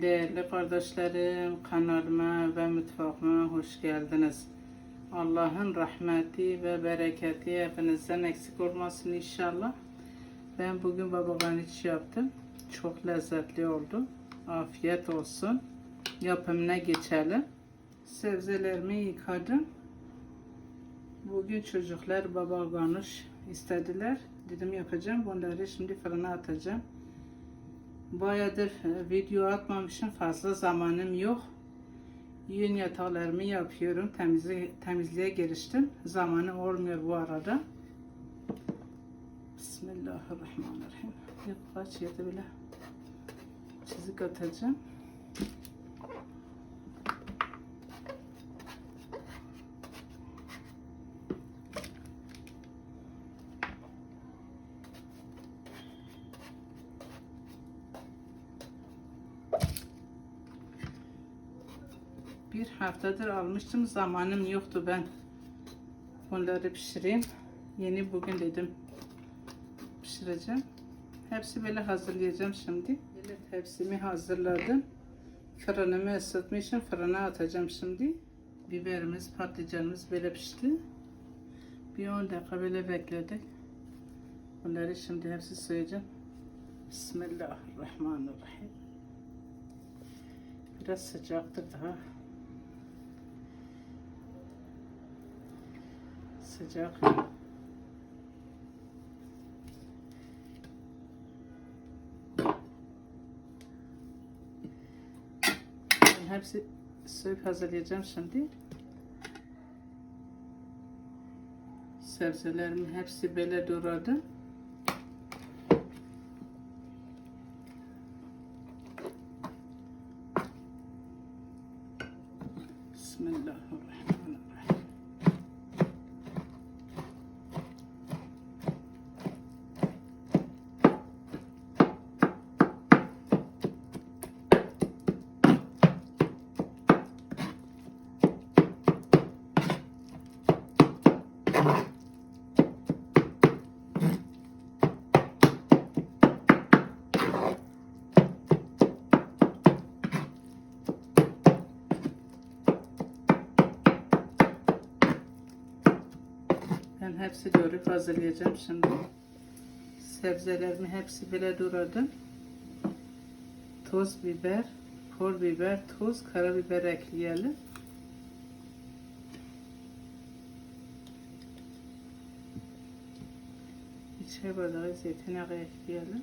Değerli kardeşlerim, kanalıma ve mutfağıma hoş geldiniz. Allah'ın rahmeti ve bereketi hepinizden eksik olmasın inşallah. Ben bugün baba ganoush yaptım. Çok lezzetli oldu. Afiyet olsun. Yapımına geçelim. Sebzelerimi yıkadım. Bugün çocuklar baba ganoush istediler. Dedim yapacağım. Bunları şimdi fırına atacağım. Bayağıdır e, video atmamışım. Fazla zamanım yok. Yün yataklarımı yapıyorum. Temizliğe, temizliğe giriştim. Zamanı olmuyor bu arada. Bismillahirrahmanirrahim. Yok kaç yedi bile. Çizik atacağım. Bir haftadır almıştım. Zamanım yoktu ben. Bunları pişireyim. Yeni bugün dedim pişireceğim. Hepsi böyle hazırlayacağım şimdi. Böyle tepsimi hazırladım. Fırınımı ısıtmışım. Fırına atacağım şimdi. Biberimiz, patlıcanımız böyle pişti. Bir 10 dakika böyle bekledik. Bunları şimdi hepsi soyacağım. Bismillahirrahmanirrahim. Biraz sıcaktır daha. Sıcak. Ben hepsi soyup hazırlayacağım şimdi. Sebzelerimi hepsi böyle doğradım. Bismillahirrahmanirrahim. Ben hepsi doğru hazırlayacağım şimdi. Sebzelerimi hepsi bile doğradım. Toz biber, pul biber, tuz, karabiber ekleyelim. Çay bardağı zeytinyağı ekleyelim.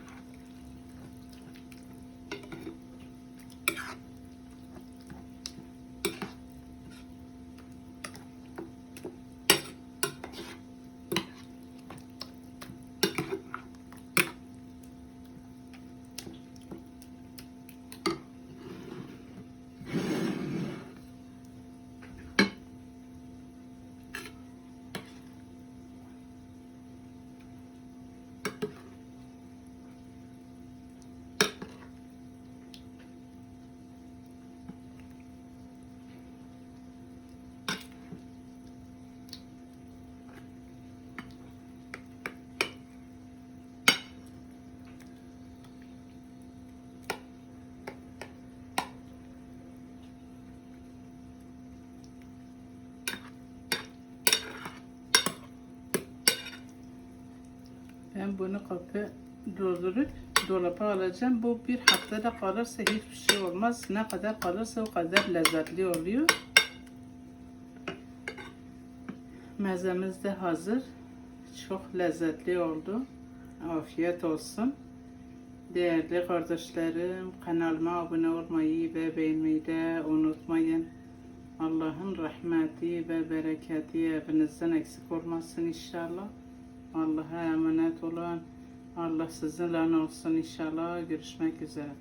Ben bunu kapı doldurup dolapa alacağım. Bu bir haftada kalırsa hiçbir şey olmaz. Ne kadar kalırsa o kadar lezzetli oluyor. Mezemiz de hazır. Çok lezzetli oldu. Afiyet olsun. Değerli kardeşlerim, kanalıma abone olmayı ve beğenmeyi de unutmayın. Allah'ın rahmeti ve bereketi evinizden eksik olmasın inşallah. Allah'a emanet olun. Allah sizinle olsun inşallah. Görüşmek üzere.